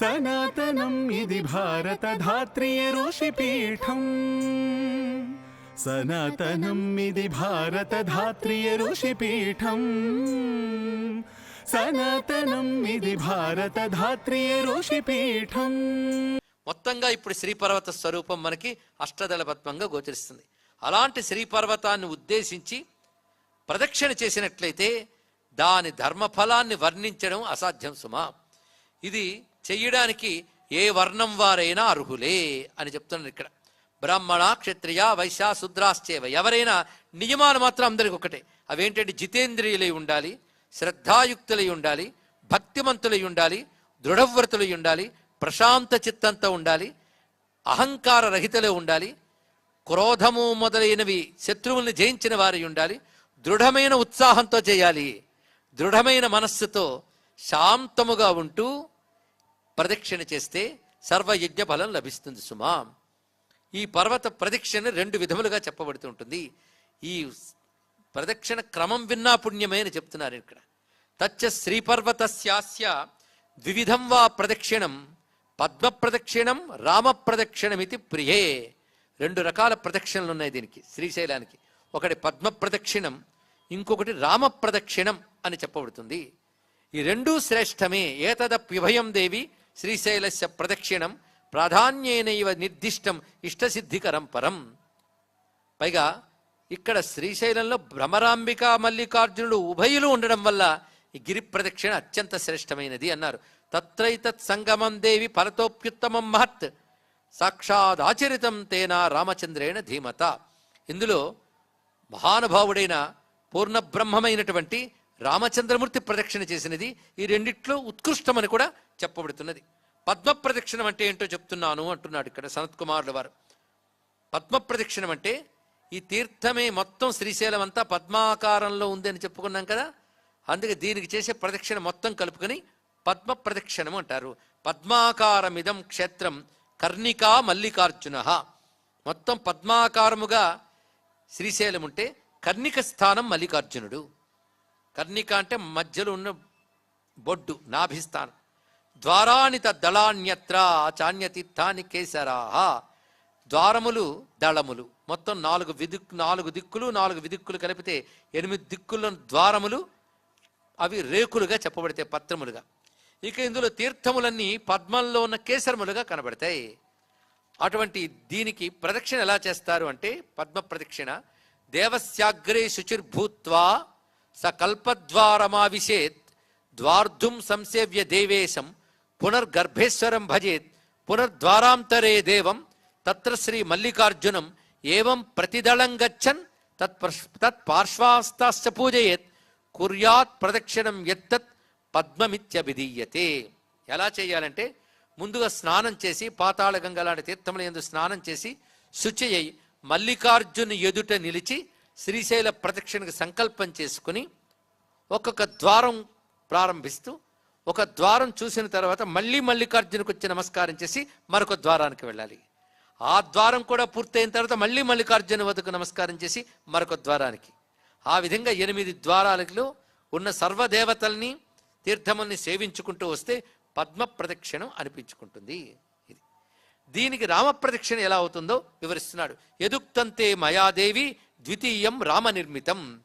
సనాతనం ఇది భారత ధాత్రియ ఋషిపీఠం. సనాతనం ఇది భారత ధాత్రియ ఋషిపీఠం. సనాతనం ఇది భారత ధాత్రియ ఋషిపీఠం. మొత్తంగా ఇప్పుడు శ్రీపర్వత స్వరూపం మనకి అష్టదళపత్వంగా గోచరిస్తుంది. అలాంటి శ్రీపర్వతాన్ని ఉద్దేశించి ప్రదక్షిణ చేసినట్లయితే దాని ధర్మఫలాన్ని వర్ణించడం అసాధ్యం సుమా. ఇది చెయ్యడానికి ఏ వర్ణం వారైనా అర్హులే అని చెప్తున్నారు ఇక్కడ. బ్రాహ్మణ క్షత్రియ వైశ్య శుద్రాశ్చేవ ఎవరైనా నియమాలు మాత్రం అందరికి ఒకటే. అవేంటంటే జితేంద్రియులై ఉండాలి శ్రద్ధాయుక్తులై ఉండాలి భక్తిమంతులై ఉండాలి దృఢవ్రతులై ఉండాలి ప్రశాంత చిత్తంతో ఉండాలి అహంకార రహితలే ఉండాలి క్రోధము మొదలైనవి శత్రువుల్ని జయించిన వారి ఉండాలి దృఢమైన ఉత్సాహంతో చేయాలి దృఢమైన మనస్సుతో శాంతముగా ఉంటూ ప్రదక్షిణ చేస్తే సర్వయజ్ఞ ఫలం లభిస్తుంది సుమా. ఈ పర్వత ప్రదక్షిణ రెండు విధములుగా చెప్పబడుతూ ఉంటుంది. ఈ ప్రదక్షిణ క్రమం విన్నా పుణ్యమే అని చెప్తున్నారు ఇక్కడ. తచ్చ శ్రీపర్వతస్యాస్య ద్విధం వా ప్రదక్షిణం పద్మ ప్రదక్షిణం రామ ప్రదక్షిణమితి ప్రియే. రెండు రకాల ప్రదక్షిణలు ఉన్నాయి దీనికి శ్రీశైలానికి. ఒకటి పద్మ ప్రదక్షిణం ఇంకొకటి రామ ప్రదక్షిణం అని చెప్పబడుతుంది. ఈ రెండూ శ్రేష్టమే. ఏతదప్యుభయం దేవి శ్రీశైలస్య ప్రదక్షిణం ప్రాధాన్యేనైవ నిర్దిష్టం ఇష్టసిద్ధికరం పరం. పైగా ఇక్కడ శ్రీశైలంలో భ్రమరాంబిక మల్లికార్జునుడు ఉభయులు ఉండడం వల్ల ఈ గిరి ప్రదక్షిణ అత్యంత శ్రేష్టమైనది అన్నారు. తత్రైతత్ సంగమం దేవి ఫలతోప్యుత్తమం మహత్. సాక్షాదాచరితం తేనా రామచంద్రేణ ధీమత. ఇందులో మహానుభావుడైన పూర్ణబ్రహ్మమైనటువంటి రామచంద్రమూర్తి ప్రదక్షిణ చేసినది ఈ రెండిట్లో ఉత్కృష్టమని కూడా చెప్పబడుతున్నది. పద్మ ప్రదక్షిణం అంటే ఏంటో చెప్తున్నాను అంటున్నాడు ఇక్కడ సనత్ కుమారుల వారు. పద్మ ప్రదక్షిణం అంటే ఈ తీర్థమే మొత్తం శ్రీశైలం అంతా పద్మాకారంలో ఉంది అని చెప్పుకున్నాం కదా? అందుకే దీనికి చేసే ప్రదక్షిణ మొత్తం కలుపుకొని పద్మ ప్రదక్షిణం అంటారు. పద్మాకారమిదం క్షేత్రం కర్ణికా మల్లికార్జున. మొత్తం పద్మాకారముగా శ్రీశైలం ఉంటే కర్ణిక స్థానం మల్లికార్జునుడు. కర్ణిక అంటే మధ్యలో ఉన్న బొడ్డు నాభిస్థానం. ద్వారాని దళాన్యత్ర చాన్యతీర్థాని కేసరాహ. ద్వారములు దళములు. మొత్తం నాలుగు విదిక్ నాలుగు దిక్కులు నాలుగు విదిక్కులు కలిపితే ఎనిమిది దిక్కుల ద్వారములు అవి రేకులుగా చెప్పబడతాయి పత్రములుగా. ఇక ఇందులో తీర్థములన్నీ పద్మంలో ఉన్న కేసరములుగా కనబడతాయి. అటువంటి దీనికి ప్రదక్షిణ ఎలా చేస్తారు అంటే పద్మ ప్రదక్షిణ. దేవస్యాగ్రే శుచిర్భూత్వా స కల్పద్వారమావిశేత్ ద్వార్ధుం సంసేవ్య దేవేశం పునర్గర్భేశ్వరం భజేత్ పునర్ద్వారాంతరే దేవం తత్ర శ్రీ మల్లికార్జునం ఏవం ప్రతిదళం గచ్చన్ తత్ తత్పార్శ్వాస్తాశ్చ పూజయేత్ కుర్యాత్ ప్రదక్షిణం ఎత్తత్ పద్మమిత్యభిధీయతే. ఎలా చేయాలంటే ముందుగా స్నానం చేసి పాతాళగంగ లాంటి తీర్థముల ఎందు స్నానం చేసి శుచి అయి మల్లికార్జును ఎదుట నిలిచి శ్రీశైల ప్రదక్షిణకు సంకల్పం చేసుకుని ఒక్కొక్క ద్వారం ప్రారంభిస్తూ ఒక ద్వారం చూసిన తర్వాత మళ్ళీ మల్లికార్జునకు వచ్చి నమస్కారం చేసి మరొక ద్వారానికి వెళ్ళాలి. ఆ ద్వారం కూడా పూర్తయిన తర్వాత మళ్ళీ మల్లికార్జున వద్దకు నమస్కారం చేసి మరొక ద్వారానికి. ఆ విధంగా ఎనిమిది ద్వారాలలో ఉన్న సర్వదేవతల్ని తీర్థముల్ని సేవించుకుంటూ వస్తే పద్మ ప్రదక్షిణం అనిపించుకుంటుంది ఇది. దీనికి రామ ప్రదక్షిణ ఎలా అవుతుందో వివరిస్తున్నాడు. ఎదుక్తంతే మయాదేవి ద్వితీయం రామ నిర్మితం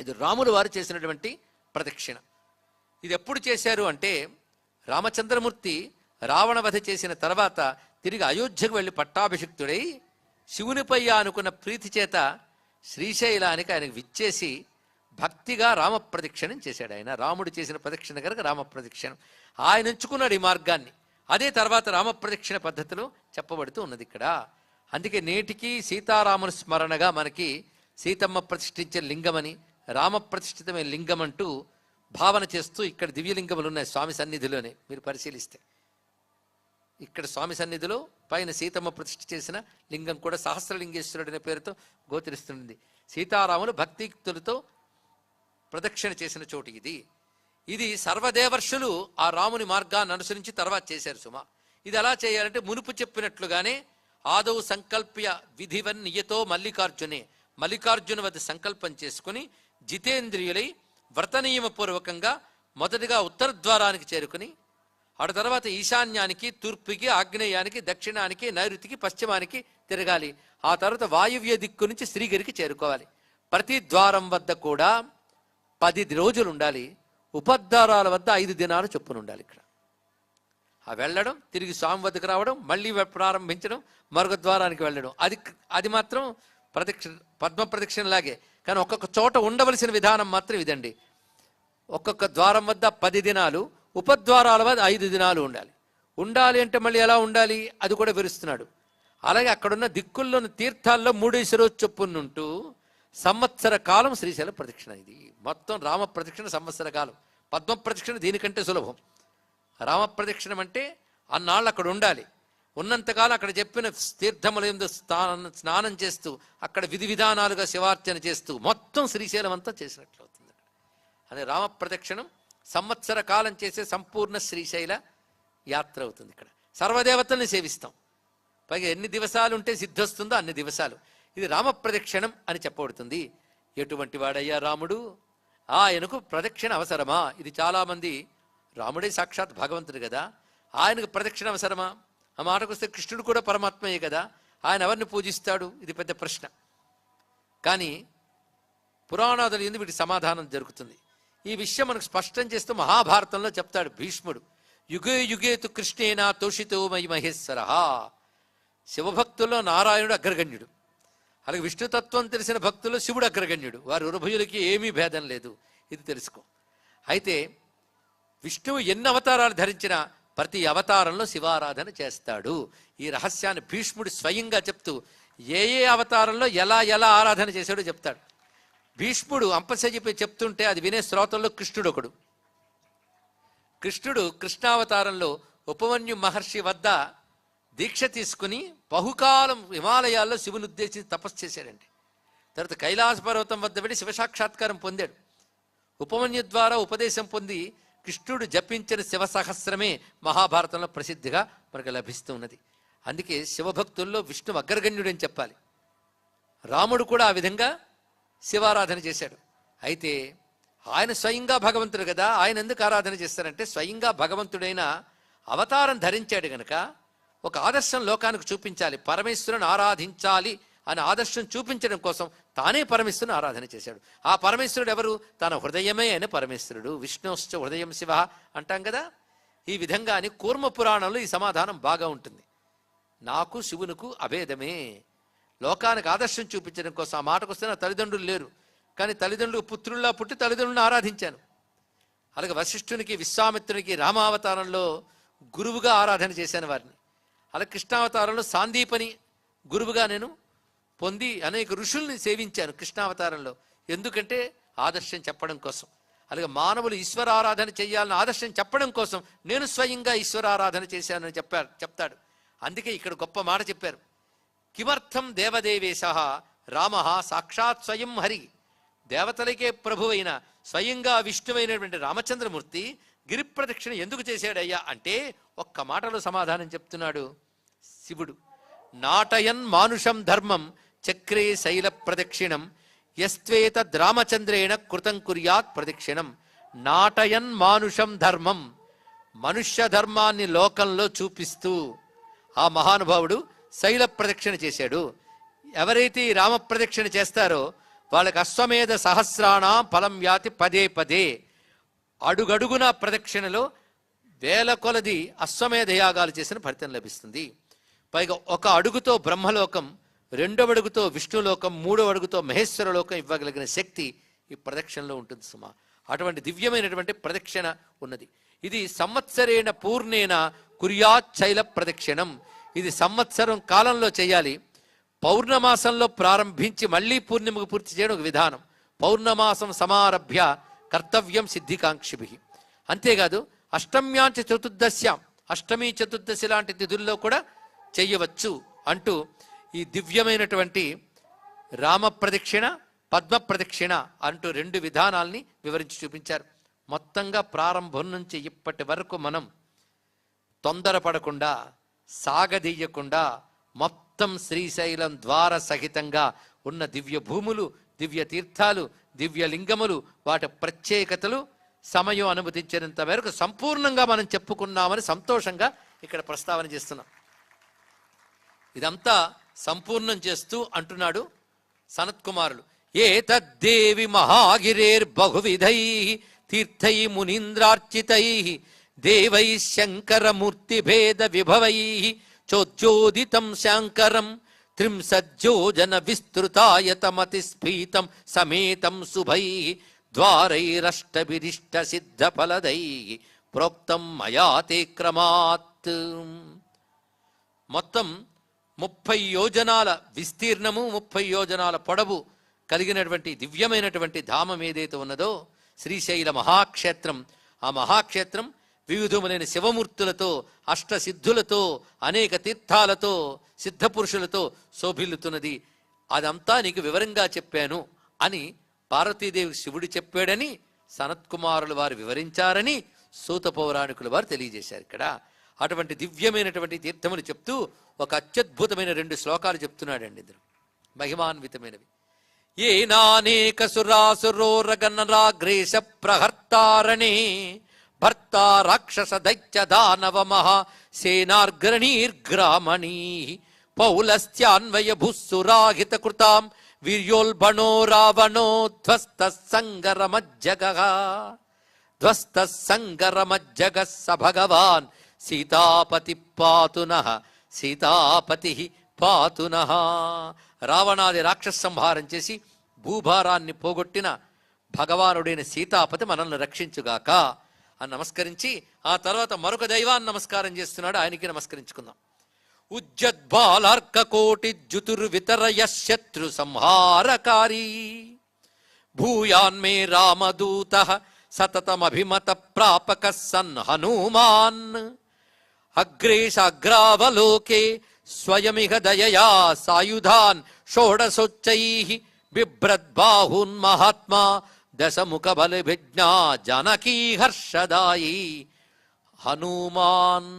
ఇది రాములు వారు చేసినటువంటి ప్రదక్షిణ. ఇది ఎప్పుడు చేశారు అంటే రామచంద్రమూర్తి రావణ వధ చేసిన తర్వాత తిరిగి అయోధ్యకు వెళ్ళి పట్టాభిషిక్తుడై శివునిపై అనుకున్న ప్రీతి చేత శ్రీశైలానికి ఆయనకు విచ్చేసి భక్తిగా రామ ప్రదక్షిణం చేశాడు ఆయన. రాముడు చేసిన ప్రదక్షిణ కనుక రామ ప్రదక్షిణం ఆయన ఎంచుకున్నాడు ఈ మార్గాన్ని. అదే తర్వాత రామ ప్రదక్షిణ పద్ధతిలో చెప్పబడుతూ ఉన్నది ఇక్కడ. అందుకే నేటికి సీతారాముని స్మరణగా మనకి సీతమ్మ ప్రతిష్ఠించే లింగమని రామ ప్రతిష్ఠితమైన లింగం అంటూ భావన చేస్తూ ఇక్కడ దివ్యలింగములు ఉన్నాయి స్వామి సన్నిధిలోనే. మీరు పరిశీలిస్తే ఇక్కడ స్వామి సన్నిధిలో పైన సీతమ్మ ప్రతిష్ఠ చేసిన లింగం కూడా సహస్రలింగేశ్వరుడు అనే పేరుతో గోచరిస్తుంది సీతారాములు భక్తియుక్తులతో ప్రదక్షిణ చేసిన చోటు ఇది. ఇది సర్వదేవర్షులు ఆ రాముని మార్గాన్ని అనుసరించి తర్వాత చేశారు సుమ. ఇది ఎలా చేయాలంటే మునుపు చెప్పినట్లుగానే ఆదౌ సంకల్ప్య విధివన్ నియతో మల్లికార్జునే. మల్లికార్జున వద్ద సంకల్పం చేసుకుని జితేంద్రియులై వ్రతనియమపూర్వకంగా మొదటిగా ఉత్తర ద్వారానికి చేరుకుని ఆడ తర్వాత ఈశాన్యానికి తూర్పుకి ఆగ్నేయానికి దక్షిణానికి నైరుతికి పశ్చిమానికి తిరగాలి. ఆ తర్వాత వాయువ్య దిక్కు నుంచి శ్రీగిరికి చేరుకోవాలి. ప్రతి ద్వారం వద్ద కూడా పది రోజులు ఉండాలి ఉపద్వారాల వద్ద ఐదు దినాలు చొప్పున ఉండాలి ఇక్కడ. ఆ వెళ్ళడం తిరిగి స్వామి వద్దకు రావడం మళ్ళీ ప్రారంభించడం మరొక ద్వారానికి వెళ్ళడం. అది అది మాత్రం ప్రదక్షిణ పద్మ ప్రదక్షిణలాగే. కానీ ఒక్కొక్క చోట ఉండవలసిన విధానం మాత్రం ఇదండి. ఒక్కొక్క ద్వారం వద్ద పది దినాలు ఉపద్వారాల వద్ద ఐదు దినాలు ఉండాలి. ఉండాలి అంటే మళ్ళీ ఎలా ఉండాలి? అది కూడా వివరిస్తున్నాడు. అలాగే అక్కడున్న దిక్కుల్లోని తీర్థాల్లో మూడేసి రోజు చొప్పునుంటూ సంవత్సర కాలం శ్రీశైల ప్రదక్షిణ ఇది. మొత్తం రామ ప్రదక్షిణ సంవత్సర కాలం. పద్మ ప్రదక్షిణ దీనికంటే సులభం. రామ ప్రదక్షిణం అంటే అన్నాళ్ళు అక్కడ ఉండాలి. ఉన్నంతకాలం అక్కడ చెప్పిన తీర్థములందు స్నానం స్నానం చేస్తూ అక్కడ విధి విధానాలుగా శివార్చన చేస్తూ మొత్తం శ్రీశైలం అంతా చేసినట్లు అవుతుంది అదే రామ ప్రదక్షిణం సంవత్సర కాలం చేసే సంపూర్ణ శ్రీశైల యాత్ర అవుతుంది ఇక్కడ. సర్వదేవతల్ని సేవిస్తాం. పైగా ఎన్ని దివసాలు ఉంటే సిద్ధొస్తుందో అన్ని దివసాలు. ఇది రామ ప్రదక్షిణం అని చెప్పబడుతుంది. ఎటువంటి వాడయ్యా రాముడు? ఆయనకు ప్రదక్షిణ అవసరమా? ఇది చాలామంది రాముడే సాక్షాత్ భగవంతుడు కదా. ఆయనకు ప్రదక్షిణ అవసరమా? ఆ మాటకు వస్తే కృష్ణుడు కూడా పరమాత్మయే కదా. ఆయన ఎవరిని పూజిస్తాడు? ఇది పెద్ద ప్రశ్న. కానీ పురాణాదులు ఎందుకు వీటి సమాధానం జరుగుతుంది? ఈ విషయం మనకు స్పష్టం చేస్తూ మహాభారతంలో చెప్తాడు భీష్ముడు. యుగే యుగేతు కృష్ణేనా తోషితో మయి మహేశ్వర. శివభక్తుల్లో నారాయణుడు అగ్రగణ్యుడు. అలాగే విష్ణుతత్వం తెలిసిన భక్తుల్లో శివుడు అగ్రగణ్యుడు. వారి ఉరుభయులకి ఏమీ భేదం లేదు. ఇది తెలుసుకో. అయితే విష్ణువు ఎన్ని అవతారాలు ధరించినా ప్రతి అవతారంలో శివారాధన చేస్తాడు. ఈ రహస్యాన్ని భీష్ముడు స్వయంగా చెప్తూ ఏ ఏ అవతారంలో ఎలా ఎలా ఆరాధన చేశాడో చెప్తాడు. భీష్ముడు అంపశయ్యపై చెప్తుంటే అది వినే శ్రోతల్లో కృష్ణుడు ఒకడు. కృష్ణుడు కృష్ణావతారంలో ఉపమన్యు మహర్షి వద్ద దీక్ష తీసుకుని బహుకాలం హిమాలయాల్లో శివుని ఉద్దేశించి తపస్సు చేశాడండి. తర్వాత కైలాస పర్వతం వద్ద వెళ్ళి శివసాక్షాత్కారం పొందాడు. ఉపమన్యు ద్వారా ఉపదేశం పొంది కృష్ణుడు జపించిన శివ సహస్రమే మహాభారతంలో ప్రసిద్ధిగా మనకు లభిస్తూ ఉన్నది. అందుకే శివభక్తుల్లో విష్ణు అగ్రగణ్యుడని చెప్పాలి. రాముడు కూడా ఆ విధంగా శివారాధన చేశాడు. అయితే ఆయన స్వయంగా భగవంతుడు కదా ఆయన ఎందుకు ఆరాధన చేస్తారంటే స్వయంగా భగవంతుడైన అవతారం ధరించాడు గనక ఒక ఆదర్శం లోకానికి చూపించాలి. పరమేశ్వరుని ఆరాధించాలి అని ఆదర్శం చూపించడం కోసం తానే పరమేశ్వరుని ఆరాధన చేశాడు. ఆ పరమేశ్వరుడు ఎవరు? తన హృదయమే అయిన పరమేశ్వరుడు. విష్ణుశ్చ హృదయం శివ అంటాం కదా? ఈ విధంగా అని కూర్మ పురాణంలో ఈ సమాధానం బాగా ఉంటుంది. నాకు శివునకు అభేదమే. లోకానికి ఆదర్శం చూపించడం కోసం ఆ మాటకు వస్తే నా తల్లిదండ్రులు లేరు. కానీ తల్లిదండ్రులు పుత్రుల్లా పుట్టి తల్లిదండ్రులను ఆరాధించాను. అలాగే వశిష్ఠునికి విశ్వామిత్రునికి రామావతారంలో గురువుగా ఆరాధన చేశాను వారిని. అలా కృష్ణావతారంలో సాందీపని గురువుగా నేను పొంది అనేక ఋషుల్ని సేవించాను కృష్ణావతారంలో. ఎందుకంటే ఆదర్శం చెప్పడం కోసం. అలాగే మానవులు ఈశ్వరారాధన చేయాలని ఆదర్శం చెప్పడం కోసం నేను స్వయంగా ఈశ్వరారాధన చేశానని చెప్పారు చెప్తాడు. అందుకే ఇక్కడ గొప్ప మాట చెప్పారు. కిమర్థం దేవదేవేశ రామ సాక్షాత్ స్వయం హరి. దేవతలకే ప్రభువైన స్వయంగా విష్ణువైనటువంటి రామచంద్రమూర్తి గిరి ప్రదక్షిణ ఎందుకు చేశాడయ్యా అంటే ఒక్క మాటలో సమాధానం చెప్తున్నాడు శివుడు. నాటయన్ మానుషం ధర్మం చక్రే శైల ప్రదక్షిణం యస్త్వేత రామచంద్రేణ కృతం కుర్యాత్ ప్రదక్షిణం. నాటయన్ మానుషం ధర్మం మనుష్య ధర్మాన్ని లోకంలో చూపిస్తూ. ఆ మహానుభావుడు శైల ప్రదక్షిణ చేశాడు. ఎవరైతే ఈ రామ ప్రదక్షిణ చేస్తారో వాళ్ళకి అశ్వమేధ సహస్రాణ ఫలం వ్యాతి పదే పదే. అడుగడుగున ప్రదక్షిణలో వేల కొలది అశ్వమేధ యాగాలు చేసిన ఫలితం లభిస్తుంది. పైగా ఒక అడుగుతో బ్రహ్మలోకం రెండవ అడుగుతో విష్ణులోకం మూడవ అడుగుతో మహేశ్వర లోకం ఇవ్వగలిగిన శక్తి ఈ ప్రదక్షిణలో ఉంటుంది సుమా. అటువంటి దివ్యమైనటువంటి ప్రదక్షిణ ఉన్నది. ఇది సంవత్సరేణ పూర్ణేన కుర్యాత్ శైల ప్రదక్షిణం. ఇది సంవత్సరం కాలంలో చేయాలి. పౌర్ణమాసంలో ప్రారంభించి మళ్ళీ పూర్ణిమకు పూర్తి చేయడం ఒక విధానం. పౌర్ణమాసం సమారభ్య కర్తవ్యం సిద్ధికాంక్షిభి. అంతేకాదు అష్టమ్యాంచ చతుర్దశ్య అష్టమి చతుర్దశి లాంటి తిథుల్లో కూడా చేయవచ్చు అంటూ ఈ దివ్యమైనటువంటి రామ ప్రదక్షిణ పద్మ ప్రదక్షిణ అంటూ రెండు విధానాల్ని వివరించి చూపించారు. మొత్తంగా ప్రారంభం నుంచి ఇప్పటి వరకు మనం తొందరపడకుండా సాగదీయకుండా మొత్తం శ్రీశైలం ద్వార సహితంగా ఉన్న దివ్య భూములు దివ్య తీర్థాలు దివ్య లింగములు వాటి ప్రత్యేకతలు సమయం అనుమతించినంత మేరకు సంపూర్ణంగా మనం చెప్పుకున్నామని సంతోషంగా ఇక్కడ ప్రస్తావన చేస్తున్నాం. ఇదంతా సంపూర్ణం చేస్తూ అంటున్నాడు సనత్కుమారులు ఏ తద్దేవి మహాగిరేర్ బహువిధై తీర్థై మునీంద్రార్చితై దేవై శంకరమూర్తి భేద విభవై చోద్యోదితం శాంకరం త్రింసజ్జోజన విస్తృతాయతమతి స్ఫీతం సమేతం శుభై ద్వారైరష్టభిరిష్ట సిద్ధ ఫలదై ప్రోక్తం మయాతే క్రమాత్. మొత్తం ముప్పై యోజనాల విస్తీర్ణము ముప్పై యోజనాల పొడవు కలిగినటువంటి దివ్యమైనటువంటి ధామం ఏదైతే ఉన్నదో శ్రీశైల మహాక్షేత్రం. ఆ మహాక్షేత్రం వివిధములైన శివమూర్తులతో అష్టసిద్ధులతో అనేక తీర్థాలతో సిద్ధపురుషులతో శోభిల్లుతున్నది. అదంతా నీకు వివరంగా చెప్పాను అని పార్వతీదేవి శివుడు చెప్పాడని సనత్కుమారులు వారు వివరించారని సూత పౌరాణికులు వారు తెలియజేశారు ఇక్కడ. అటువంటి దివ్యమైనటువంటి తీర్థములు చెప్తూ ఒక అత్యద్భుతమైన రెండు శ్లోకాలు చెప్తున్నాడండి ఇద్దరు. మహిమాన్వితమైనవి. ఏనానేక సురాసురోరగణరాగ్రేశ ప్రహర్తారణే భర్త రాక్షస దైత్య దానవ మహా సేనార్గ్రణీర్గ్రామణీ పౌలస్త్యాన్వయ భూస్సురాహిత కృతాం వీర్యోల్బణో రావణో ధ్వస్త సంగరమజ్జగ ధ్వస్త సంగరమజ్జగ స భగవాన్ సీతాపతి పాతున సీతాపతి పాతున. రావణాది రాక్షస సంహారం చేసి భూభారాన్ని పోగొట్టిన భగవానుడైన సీతాపతి మనల్ని రక్షించుగాక అని నమస్కరించి ఆ తర్వాత మరొక దైవాన్ని నమస్కారం చేస్తున్నాడు ఆయనకి నమస్కరించుకుందాం. ఉజ్జద్బాలార్కకోటి జుతుర్వితరయ శత్రు సంహారకారి. భూయాన్మే రామదూత సతతమభిమత ప్రాపక సన్ హనుమాన్. అగ్రేశాగ్రావలోకే స్వయమిహ దయయా సాయుధాన్ షోడశోచ్చై బిభ్రద్బాహూన్ మహాత్మా దశముఖ బలిభిజ్ఞా జనకీ హర్షదాయి హనుమాన్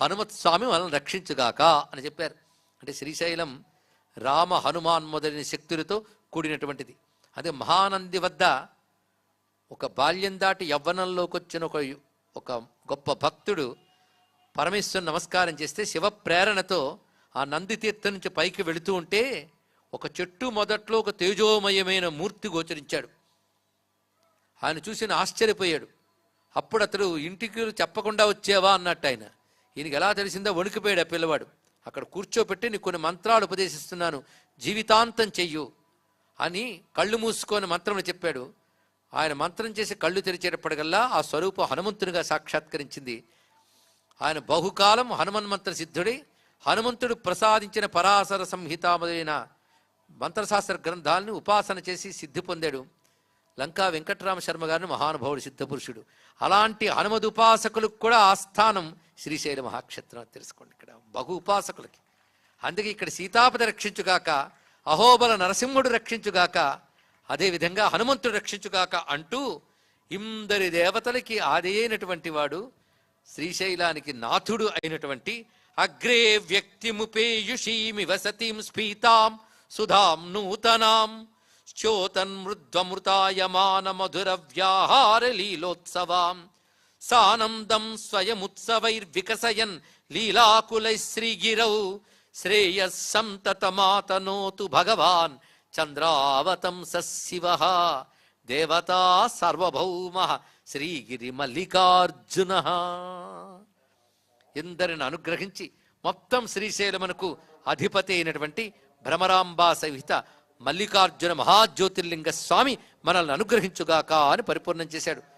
హనుమత్ స్వామి మనల్ని రక్షించుగాక అని చెప్పారు. అంటే శ్రీశైలం రామ హనుమాన్ మొదలైన శక్తులతో కూడినటువంటిది. అదే మహానంది వద్ద ఒక బాల్యం దాటి యవ్వనంలోకి వచ్చిన ఒక ఒక గొప్ప భక్తుడు పరమేశ్వరుని నమస్కారం చేస్తే శివ ప్రేరణతో ఆ నంది తీర్థం నుంచి పైకి వెళుతూ ఉంటే ఒక చెట్టు మొదట్లో ఒక తేజోమయమైన మూర్తి గోచరించాడు. ఆయన చూసిన ఆశ్చర్యపోయాడు. అప్పుడు అతడు ఇంటికి చెప్పకుండా వచ్చేవా అన్నట్టు ఆయన. ఈయనకి ఎలా తెలిసిందో వణికిపోయాడు ఆ పిల్లవాడు. అక్కడ కూర్చోపెట్టి నీకు కొన్ని మంత్రాలు ఉపదేశిస్తున్నాను. జీవితాంతం చెయ్యు అని కళ్ళు మూసుకొని మంత్రం చెప్పాడు. ఆయన మంత్రం చేసి కళ్ళు తెరిచేటప్పటికల్లా ఆ స్వరూపం హనుమంతునిగా సాక్షాత్కరించింది. ఆయన బహుకాలం హనుమన్మంత్ర సిద్ధుడి హనుమంతుడు ప్రసాదించిన పరాశర సంహిత మొదలైన మంత్రశాస్త్ర గ్రంథాలను ఉపాసన చేసి సిద్ధి పొందాడు. లంకా వెంకట్రామ శర్మ గారిని మహానుభావుడు సిద్ధపురుషుడు అలాంటి హనుమద్ ఉపాసకులకు కూడా ఆస్థానం శ్రీశైల మహాక్షేత్రం తెలుసుకోండి ఇక్కడ. బహు ఉపాసకులకి. అందుకే ఇక్కడ సీతాపతి రక్షించుగాక అహోబల నరసింహుడు రక్షించుగాక అదేవిధంగా హనుమంతుడు రక్షించుగాక అంటూ ఇందరి దేవతలకి ఆది అయినటువంటి వాడు శ్రీశైలానికి నాథుడు అయినటువంటి అగ్రే వ్యక్తిముపేయుషీమి వసతిం స్ఫీతాం సుధాం నూతనాం. శ్చోతన్మృద్వమృతాయమాన మధుర వ్యాహార లీలోత్సవాం. సానందం స్వయముత్సవైర్వికసయన్ లీలాకులై శ్రీగిరౌ. శ్రేయస్సంతతమాతనోతు భగవాన్ చంద్రావతం సశివ. దేవతా సర్వభౌమ. శ్రీగిరి మల్లికార్జున. ఎందరిని అనుగ్రహించి మొత్తం శ్రీశైలమునకు అధిపతి అయినటువంటి భ్రమరాంబా సహిత మల్లికార్జున మహాజ్యోతిర్లింగ స్వామి మనల్ని అనుగ్రహించుగాక అని పరిపూర్ణం చేశాడు.